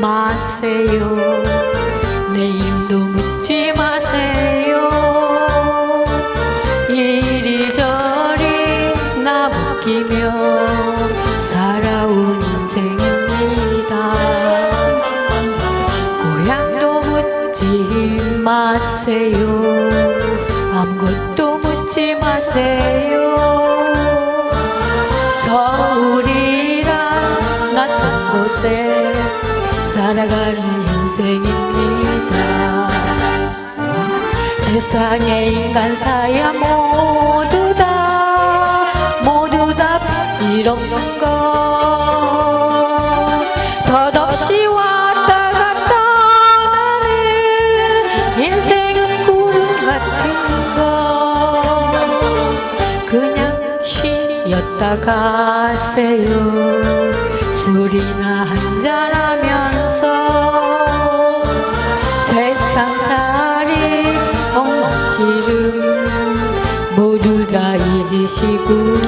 마세요. 내 이름도 묻지 마세요. 이리저리 나부끼며 살아온 인생입니다. 고향도 묻지 마세요. 아무것도 묻지 마세요. 서울이란 낯선 곳에 살아가는 인생입니다. 세상의 인간 사야 모두 다 모두 다 부질없는 것. 덧없이 왔다 갔다 나는 인생은 구름 같은 것. 그냥 쉬었다 가세요. 술이나 한잔하면 모두 다 잊으시고요.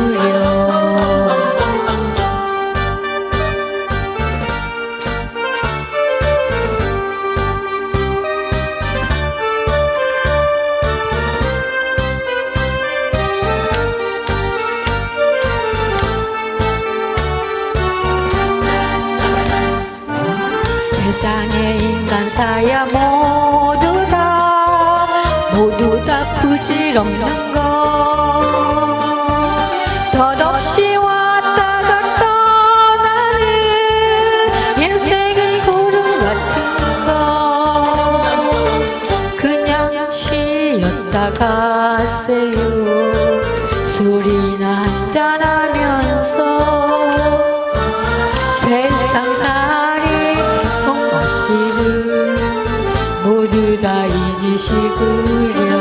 세상의 인간 사야 모두 다 모두 다 부질없는 것. 덧없이 왔다 갔다 나는 인생은 구름 같은 것. 그냥 쉬었다 가세요. 술이나 한잔하면서 엉망실을 모두 다 잊으시구려